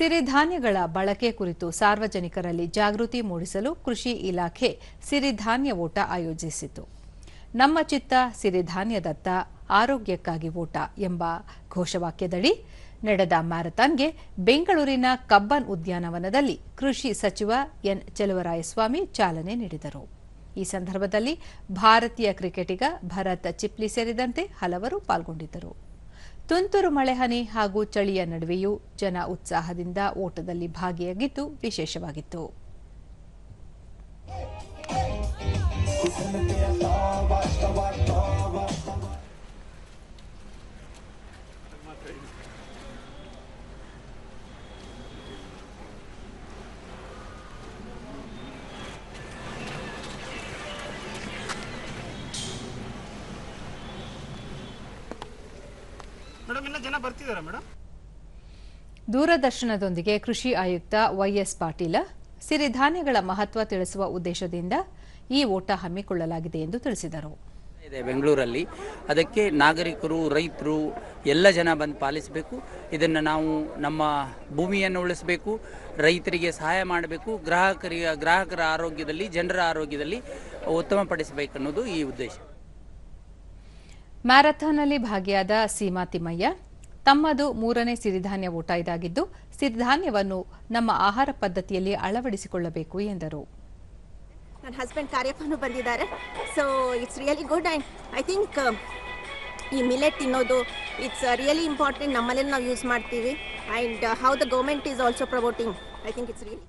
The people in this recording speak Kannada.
ಸಿರಿಧಾನ್ಯಗಳ ಬಳಕೆ ಕುರಿತು ಸಾರ್ವಜನಿಕರಲ್ಲಿ ಜಾಗೃತಿ ಮೂಡಿಸಲು ಕೃಷಿ ಇಲಾಖೆ ಸಿರಿಧಾನ್ಯ ಓಟ ಆಯೋಜಿಸಿತು. ನಮ್ಮ ಚಿತ್ತ ಸಿರಿಧಾನ್ಯದತ್ತ ಆರೋಗ್ಯಕ್ಕಾಗಿ ಓಟ ಎಂಬ ಘೋಷವಾಕ್ಯದಡಿ ನಡೆದ ಮ್ಯಾರಥಾನ್ಗೆ ಬೆಂಗಳೂರಿನ ಕಬ್ಬನ್ ಉದ್ಯಾನವನದಲ್ಲಿ ಕೃಷಿ ಸಚಿವ ಎನ್. ಚೆಲುವರಾಯಸ್ವಾಮಿ ಚಾಲನೆ ನೀಡಿದರು. ಈ ಸಂದರ್ಭದಲ್ಲಿ ಭಾರತೀಯ ಕ್ರಿಕೆಟಿಗ ಭರತ್ ಚಿಪ್ಲಿ ಸೇರಿದಂತೆ ಹಲವರು ಪಾಲ್ಗೊಂಡಿದ್ದರು. ತುಂತುರು ಮಳೆಹನಿ ಹಾಗೂ ಚಳಿಯ ನಡುವೆಯೂ ಜನ ಉತ್ಸಾಹದಿಂದ ಓಟದಲ್ಲಿ ಭಾಗಿಯಾಗಿದ್ದು ವಿಶೇಷವಾಗಿತ್ತು. ಮೇಡಮ್ ಇನ್ನ ಜನ ಬರ್ತಿದಾರಾ ಮೇಡಮ್? ದೂರದರ್ಶನದೊಂದಿಗೆ ಕೃಷಿ ಆಯುಕ್ತ ವೈಎಸ್ ಪಾಟೀಲ ಸಿರಿಧಾನ್ಯಗಳ ಮಹತ್ವ ತಿಳಿಸುವ ಉದ್ದೇಶದಿಂದ ಈ ಓಟ ಹಮ್ಮಿಕೊಳ್ಳಲಾಗಿದೆ ಎಂದು ತಿಳಿಸಿದರು. ಇದೆ ಬೆಂಗಳೂರಲ್ಲಿ. ಅದಕ್ಕೆ ನಾಗರಿಕರು ರೈತರು ಎಲ್ಲ ಜನ ಬಂದು ಪಾಲಿಸಬೇಕು. ಇದನ್ನು ನಾವು ನಮ್ಮ ಭೂಮಿಯನ್ನು ಉಳಿಸಬೇಕು ರೈತರಿಗೆ ಸಹಾಯ ಮಾಡಬೇಕು ಗ್ರಾಹಕರಿಗೆ ಗ್ರಾಹಕರ ಆರೋಗ್ಯದಲ್ಲಿ ಜನರ ಆರೋಗ್ಯದಲ್ಲಿ ಉತ್ತಮಪಡಿಸಬೇಕನ್ನೋದು ಈ ಉದ್ದೇಶ. ಮ್ಯಾರಥಾನ್ನಲ್ಲಿ ಭಾಗಿಯಾದ ಸೀಮಾ ತಿಮ್ಮಯ್ಯ, ತಮ್ಮದು ಮೂರನೇ ಸಿರಿಧಾನ್ಯ ಊಟ ಇದಾಗಿದ್ದು, ಸಿರಿಧಾನ್ಯವನ್ನು ನಮ್ಮ ಆಹಾರ ಪದ್ಧತಿಯಲ್ಲಿ ಅಳವಡಿಸಿಕೊಳ್ಳಬೇಕು ಎಂದರು. ನನ್ನ ಹಸ್ಬೆಂಡ್ ಕಾರ್ಯಪ್ಪನು ಬಂದಿದ್ದಾರೆ. So it's really good and I think ಈ ಮಿಲೆಟ್ ತಿನ್ನೋದು ಇಟ್ಸ್ ರಿಯಲಿ ಇಂಪಾರ್ಟೆಂಟ್ ನಮ್ಮಲ್ಲಿ ನಾವು ಯೂಸ್ ಮಾಡ್ತೀವಿ. And how the government is also promoting I think it's really